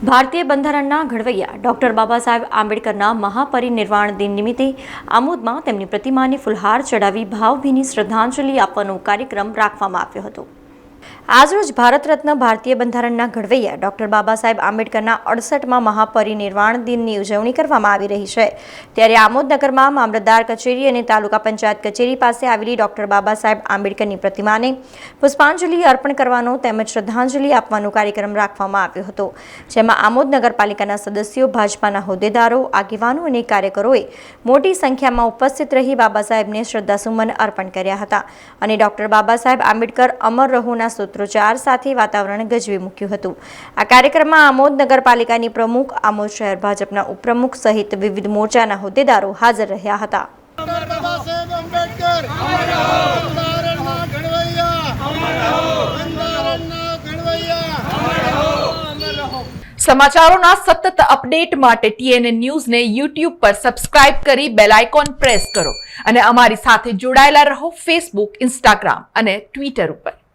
ભારતીય બંધારણના ઘડવૈયા ડૉક્ટર બાબા સાહેબ આંબેડકરના મહાપરિનિર્વાણ દિન નિમિત્તે આમોદમાં તેમની પ્રતિમાને ફુલહાર ચડાવી ભાવભીની શ્રદ્ધાંજલિ આપવાનો કાર્યક્રમ રાખવામાં આવ્યો હતો. આજરોજ ભારત રત્ન ભારતીય બંધારણના ઘડવૈયા ડોક્ટર બાબા સાહેબ આંબેડકરના અડસઠમાં મહાપરિનિર્વાણ દિનની ઉજવણી કરવામાં આવી રહી છે. ત્યારે આમોદનગરમાં મામલતદાર કચેરી અને તાલુકા પંચાયત કચેરી પાસે આવેલી ડોક્ટર બાબા સાહેબ આંબેડકરની પ્રતિમાને પુષ્પાંજલિ અર્પણ કરવાનો તેમજ શ્રદ્ધાંજલિ આપવાનો કાર્યક્રમ રાખવામાં આવ્યો હતો. જેમાં આમોદ નગરપાલિકાના સદસ્યો, ભાજપાના હોદ્દેદારો, આગેવાનો અને કાર્યકરોએ મોટી સંખ્યામાં ઉપસ્થિત રહી બાબા સાહેબને શ્રદ્ધાસુમન અર્પણ કર્યા હતા. અને ડોક્ટર બાબા સાહેબ આંબેડકર અમર રહોના સૂત્રોચ્ચાર સાથે વાતાવરણ ગજવી મૂક્યું હતું. આ કાર્યક્રમમાં આમોદ નગરપાલિકાની પ્રમુખ, આમોદ શહેર ભાજપના ઉપપ્રમુખ સહિત વિવિધ મોરચાના હોદ્દેદારો હાજર રહ્યા હતા. સમાચારોના સતત અપડેટ માટે ટીએનએ ન્યૂઝને યુટ્યુબ પર સબસ્ક્રાઇબ કરી બેલ આઇકોન પ્રેસ કરો અને અમારી સાથે જોડાયેલા રહો ફેસબુક, ઇન્સ્ટાગ્રામ અને ટ્વિટર ઉપર.